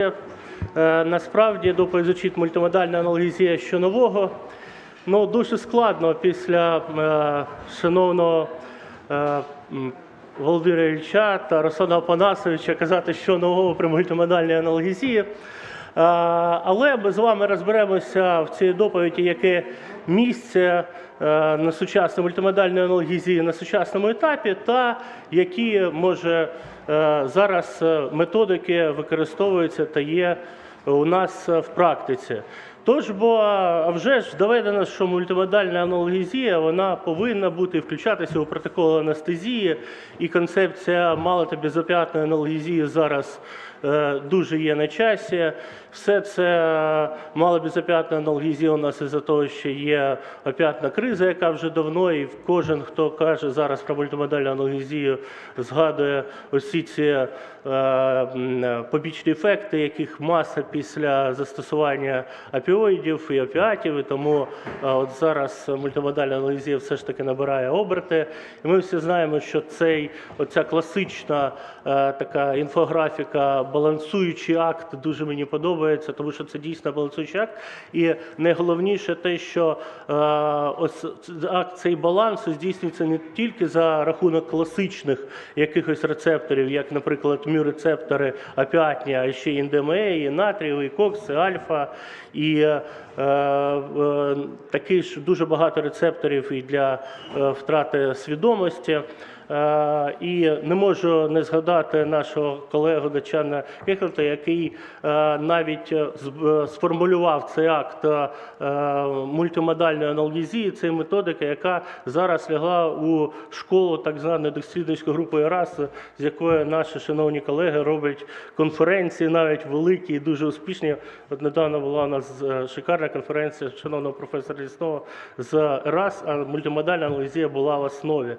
Е, Насправді доповідь звучить мультимодальна аналогізія що нового. Ну, дуже складно після е, шановного е, Володимира Ільча та Руслана Апанасовича казати, що нового при мультимодальній аналогізії. Е, Але ми з вами розберемося в цій доповіді, яке місце на сучасній мультимодальній аналогізії на сучасному етапі, та які може е, зараз е, методики використовуються та є у нас е, в практиці. Тож, бо вже ж доведено, що мультимодальна аналогезія вона повинна бути включатися у протокол анестезії, і концепція мало та безоп'ятної аналогезії зараз е, дуже є на часі. Все це е, малобезоп'ятна аналогезія у нас із-за того, що є оп'ятна криза, яка вже давно, і кожен, хто каже зараз про мультимодальну аналогезію, згадує усі ці е, побічні ефекти, яких маса після застосування опіоїдів і опіатів. І тому е, от зараз мультимодальна аналогезія все ж таки набирає оберти. І ми всі знаємо, що цей оця класична е, така інфографіка, балансуючий акт, дуже мені подобається, тому що це дійсно балансуючий акт. І найголовніше те, що е, ось акт цей баланс здійснюється не тільки за рахунок класичних якихось рецепторів, як, наприклад, мю-рецептори опіатні, а ще й НДМА, і натрієвий, і кокс, і альфа, і е, е, ж дуже багато рецепторів і для е, втрати свідомості. Е, І не можу не згадати нашого колегу Дачана Кехлета, який е, навіть е, сформулював цей акт мультимодальної аналгезії. Це методика, яка зараз лягла у школу так званої дослідницької групи ЕРАС, з якої наші шановні колеги роблять конференції, навіть великі і дуже успішні. От недавно була у нас шикарна конференція шановного професора Лісного з ЕРАС, а мультимодальна аналогезія була в основі.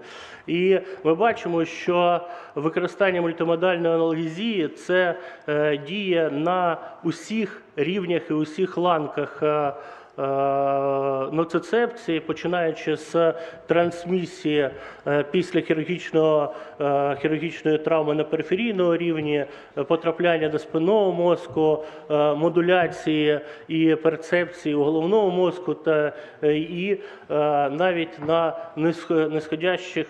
І ми бачимо, що використання мультимодальної аналогізії це е, діє на усіх рівнях і усіх ланках. Е, ноцицепції, починаючи з трансмісії е, після хірургічного, е, хірургічної травми на периферійному рівні, потрапляння до спинного мозку, модуляції і перцепції у головному мозку, та і навіть на нисходящих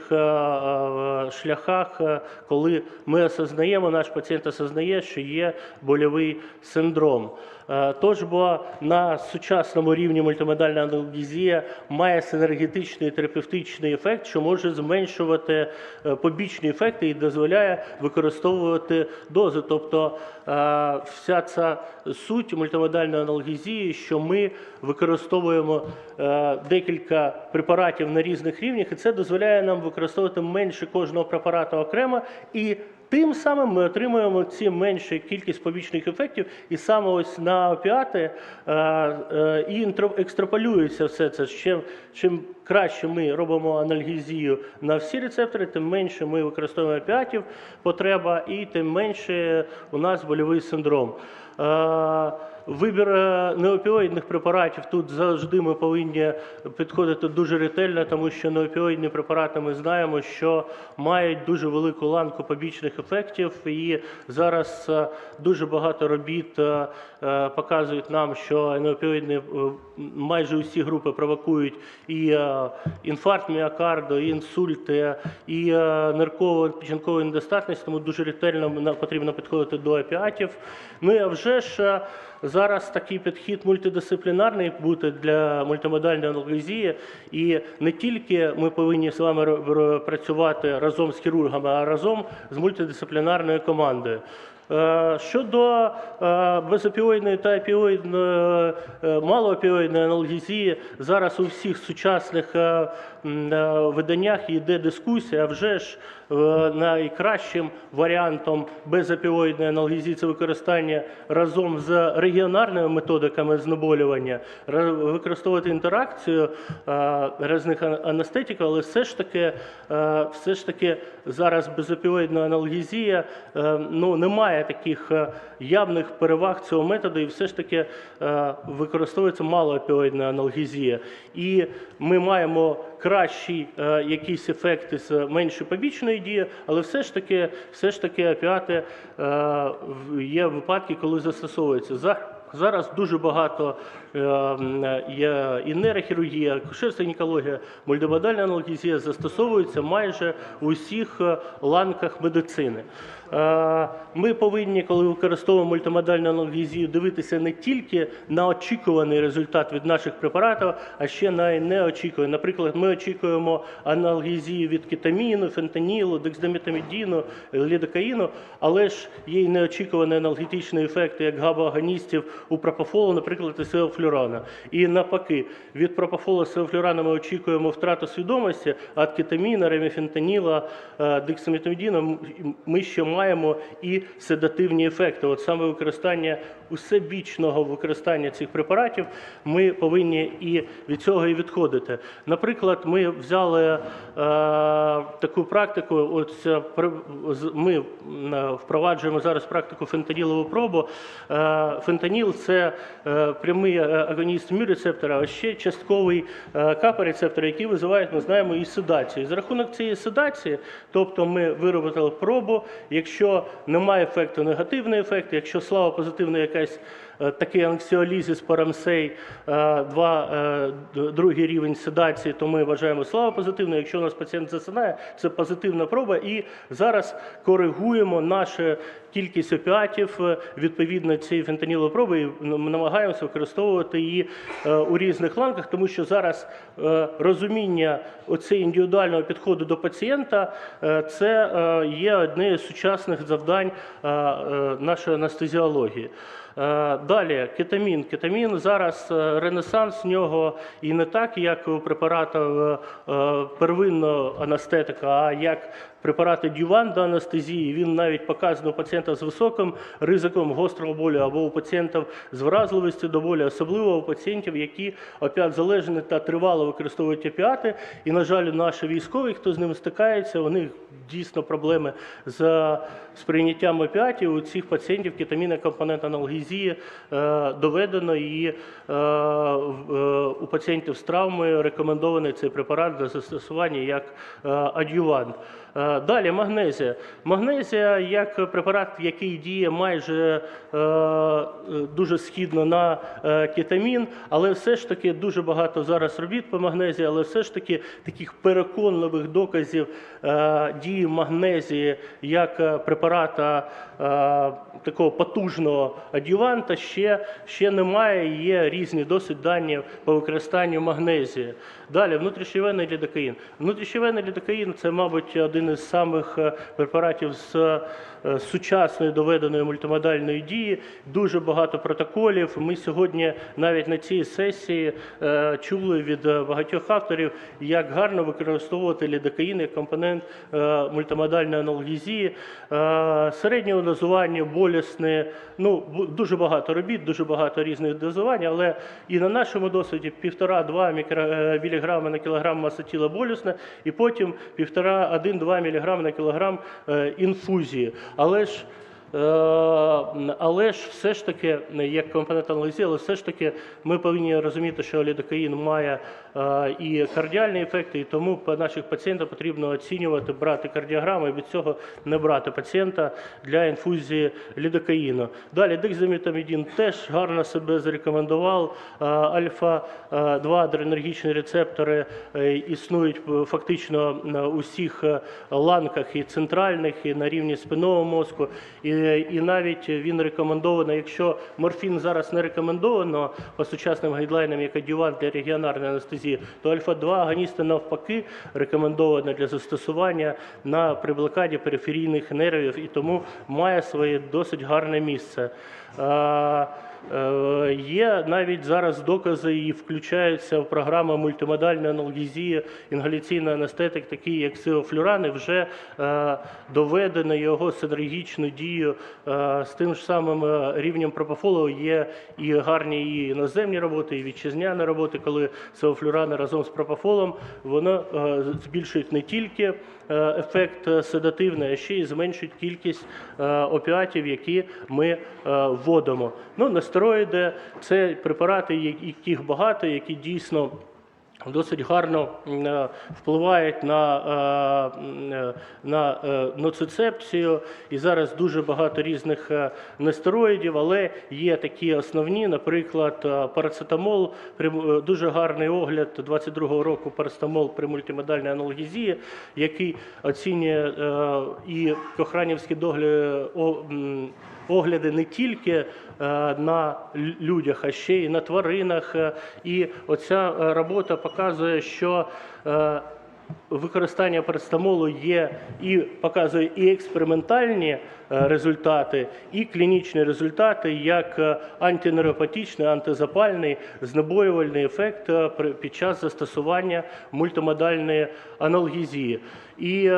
шляхах, коли ми осознаємо, наш пацієнт осознає, що є больовий синдром. Е, Тож, бо на сучасному рівні мультимодальна аналгезія має синергетичний терапевтичний ефект, що може зменшувати е, побічні ефекти і дозволяє використовувати дози. Тобто е, вся ця суть мультимодальної аналгезії, що ми використовуємо декілька препаратів на різних рівнях, і це дозволяє нам використовувати менше кожного препарату окремо і Тим самим ми отримуємо ці меншу кількість побічних ефектів, і саме ось на опіати е, е, і екстраполюється все це. Чим, чим краще ми робимо анальгезію на всі рецептори, тим менше ми використовуємо опіатів потреба, і тим менше у нас больовий синдром. Вибір е, неопіоїдних препаратів тут завжди ми повинні підходити дуже ретельно, тому що неопіоїдні препарати ми знаємо, що мають дуже велику ланку побічних ефектів. І зараз е, дуже багато робіт е, показують нам, що неопіоїдні е, майже усі групи провокують і е, інфаркт міокарду, і інсульти, і е, ниркову печінкову недостатність, тому дуже ретельно потрібно підходити до опіатів. Ну і а вже ж е, зараз такий підхід мультидисциплінарний бути для мультимодальної аналогезії. І не тільки ми повинні з вами працювати разом з хірургами, а разом з мультидисциплінарною командою. Е, Щодо е, безопіоїдної та опіоїдної, е, малоопіоїдної аналгезії, зараз у всіх сучасних виданнях йде дискусія. Вже ж найкращим варіантом безопіоїдної аналгезії це використання разом з регіонарними методиками знеболювання, використовувати інтеракцію е, різних ан- анестетиків, але все ж таки, е, все ж таки зараз безопіоїдна аналгезія е, ну, немає таких е, явних переваг цього методу, і все ж таки е, використовується малоопіоїдна аналгезія. І ми маємо кращий е, якийсь ефект з меншою побічною дією, але все ж таки, все ж таки опіати е, є випадки, коли застосовуються. За- Зараз дуже багато е, є і нейрохірургія, акушерська гінекологія, мультимодальна аналгезія застосовуються майже у всіх е, ланках медицини. Е, Ми повинні, коли використовуємо мультимодальну аналгезію, дивитися не тільки на очікуваний результат від наших препаратів, а ще на неочікуваний. Наприклад, ми очікуємо аналгезію від кетаміну, фентанілу, дексдометамідіну, лідокаїну, але ж є й неочікувані аналгетичні ефекти, як габоагоністів у пропофолу, наприклад, і сеофлюрана. І навпаки, від пропофолу сеофлюрана ми очікуємо втрату свідомості, а від кетаміна, реміфентаніла, е, ми ще маємо і седативні ефекти. От саме використання усебічного використання цих препаратів ми повинні і від цього і відходити. Наприклад, ми взяли е, таку практику. От ми впроваджуємо зараз практику фентанілову пробу. Е, фентаніл це е, прямий е, агоніст мю-рецептора, а ще частковий е, капа-рецептор, який визиває, ми знаємо, і седацію. За рахунок цієї седації, тобто ми виробили пробу, якщо немає ефекту, негативний ефект, якщо слава позитивна якась такий анксіолізис парамсей, е, два, е, другий рівень седації, то ми вважаємо слава позитивною. Якщо у нас пацієнт засинає, це позитивна проба. І зараз коригуємо нашу кількість опіатів е, відповідно цієї фентанілової проби і намагаємося використовувати її е, у різних ланках, тому що зараз е, розуміння оцей індивідуального підходу до пацієнта е, це е, є одне з сучасних завдань е, е, нашої анестезіології. Е, Далі кетамін. Кетамін зараз е, ренесанс в нього і не так, як у препаратів е, первинного анестетика, а як препарати дюван до анестезії. Він навіть показано у пацієнта з високим ризиком гострого болю або у пацієнтів з вразливістю до болю, особливо у пацієнтів, які опіат залежні та тривало використовують опіати. І, на жаль, наші військові, хто з ними стикається, у них дійсно проблеми з сприйняттям опіатів. У цих пацієнтів кетамінна компонент аналгезії е, доведено і е, е, у пацієнтів з травмою рекомендований цей препарат для застосування як адювант. Е, Далі магнезія. Магнезія як препарат, який діє майже е, дуже східно на е, кетамін, але все ж таки дуже багато зараз робіт по магнезії, але все ж таки таких переконливих доказів дії магнезії як препарата такого потужного адюванта ще, ще немає. Є різні досить дані по використанню магнезії. Далі внутрішньовенний лідокаїн. Внутрішньовенний лідокаїн це, мабуть, один із самих е, препаратів з сучасної доведеної мультимодальної дії. Дуже багато протоколів. Ми сьогодні навіть на цій сесії е, чули від е, багатьох авторів, як гарно використовувати лідокаїн як компонент е, мультимодальної аналгезії. Е, Середнього дозування, болісне, ну дуже багато робіт, дуже багато різних дозувань, але і на нашому досвіді 1,5-2 мікро- е, міліграми на кілограм маса тіла болісне, і потім 1,5-1-2 міліграми на кілограм е, інфузії. Але ж Але ж все ж таки, як компонент аналізі, але все ж таки ми повинні розуміти, що лідокаїн має е, і кардіальні ефекти, і тому наших пацієнтах потрібно оцінювати, брати кардіограму і від цього не брати пацієнта для інфузії лідокаїну. Далі дексаметамідін теж гарно себе зарекомендував. Е, Альфа-2 адренергічні рецептори е, існують е, фактично усіх е, ланках і центральних, і на рівні спинного мозку. І, і навіть він рекомендовано, якщо морфін зараз не рекомендовано по сучасним гайдлайнам як адювант для регіонарної анестезії, то альфа-2 агоністи навпаки рекомендовано для застосування на при блокаді периферійних нервів і тому має своє досить гарне місце. Е, Є навіть зараз докази і включаються в програму мультимодальної аналгезії, інгаляційний анестетик, такий як сиофлюран, і вже е, доведено його синергічну дію е, з тим ж самим рівнем пропофолу. Є і гарні і іноземні роботи, і вітчизняні роботи, коли сиофлюрани разом з пропофолом воно збільшують не тільки ефект е, седативний, а ще й зменшить кількість е, опіатів, які ми е, вводимо. Ну, нестероїди – це препарати, яких багато, які дійсно досить гарно е, впливають на, е, е, на ноцицепцію. І зараз дуже багато різних нестероїдів, але є такі основні, наприклад, парацетамол, дуже гарний огляд 22-го року парацетамол при мультимодальній аналгезії, який оцінює і о, м, огляди не тільки е, на людях, а ще й на тваринах. Е, І оця е, робота показує, що використання парацетамолу є і показує і експериментальні результати, і клінічні результати, як е, антизапальний, знеболювальний ефект під час застосування мультимодальної аналгезії. І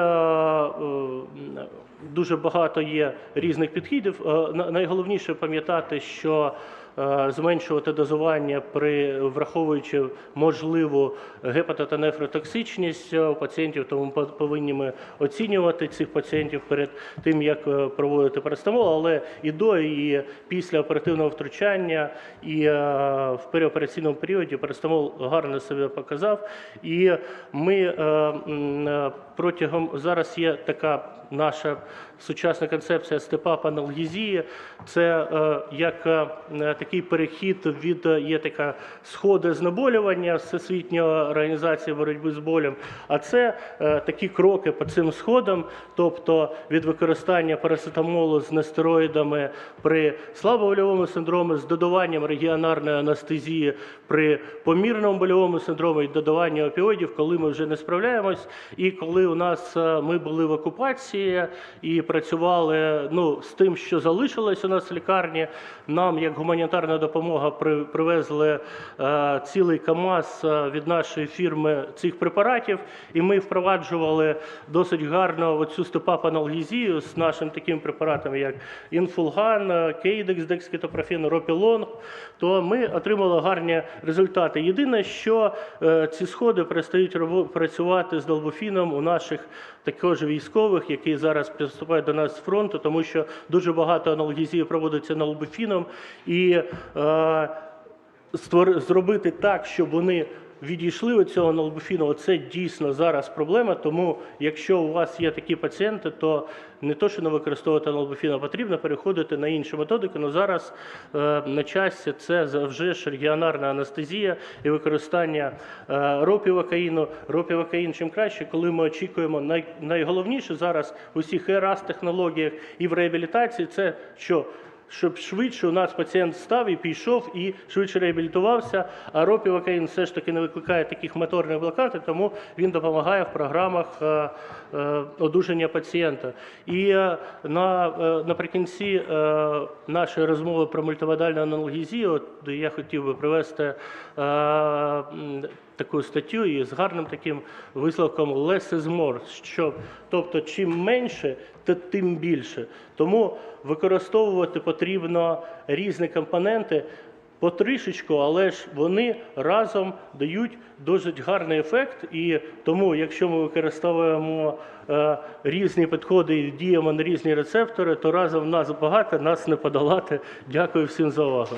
дуже багато є різних підходів. Е, на- Найголовніше пам'ятати, що е, зменшувати дозування при враховуючи можливу гепато- у пацієнтів, тому по- повинні ми оцінювати цих пацієнтів перед тим, як е, проводити парастамол, але і до, і після оперативного втручання, і е, в переопераційному періоді парастамол гарно себе показав. І ми е, е, протягом зараз є така наша сучасна концепція степап аналгезії. Це е, як е, такий перехід від е, є така сходи знеболювання Всесвітньої організації боротьби з болем. А це такі кроки по цим сходам, тобто від використання парацетамолу з нестероїдами при слабовольовому синдромі з додаванням регіонарної анестезії при помірному больовому синдромі і додавання опіоїдів, коли ми вже не справляємось, і коли у нас ми були в окупації і працювали ну, з тим, що залишилось у нас в лікарні, нам як гуманітарна допомога при- привезли е, цілий КАМАЗ е, від нашої фірми цих препаратів, і ми впроваджували досить гарно оцю степап аналгезію з нашим таким препаратом, як інфулган, е, кейдекс, декскетопрофін, ропілонг, то ми отримали гарні результати. Єдине, що е, ці сходи перестають працювати з долбофіном у наших також військових, які зараз приступають до нас з фронту, тому що дуже багато аналогізії проводиться на Лубофіном. і е, зробити так, щоб вони відійшли від цього налбофіну, це дійсно зараз проблема. Тому, якщо у вас є такі пацієнти, то не то, що не використовувати налбофін, а потрібно переходити на іншу методику. Ну зараз е, на часі це завжди ж регіонарна анестезія і використання е, ропівакаїну. Ропівакаїн чим краще, коли ми очікуємо най... найголовніше зараз у всіх ЕРАС технологіях і в реабілітації, це що щоб швидше у нас пацієнт став і пішов і швидше реабілітувався. А ропівакаїн все ж таки не викликає таких моторних блокад, тому він допомагає в програмах е, е, одужання пацієнта. І е, на, наприкінці нашої розмови про мультимодальну аналгезію, я хотів би привести таку статтю і з гарним таким висновком less is more, що, тобто чим менше, то тим більше. Тому використовувати потрібно різні компоненти потрішечку, але ж вони разом дають досить гарний ефект. І тому, якщо ми використовуємо е, різні підходи і діємо на різні рецептори, то разом нас багато, нас не подолати. Дякую всім за увагу.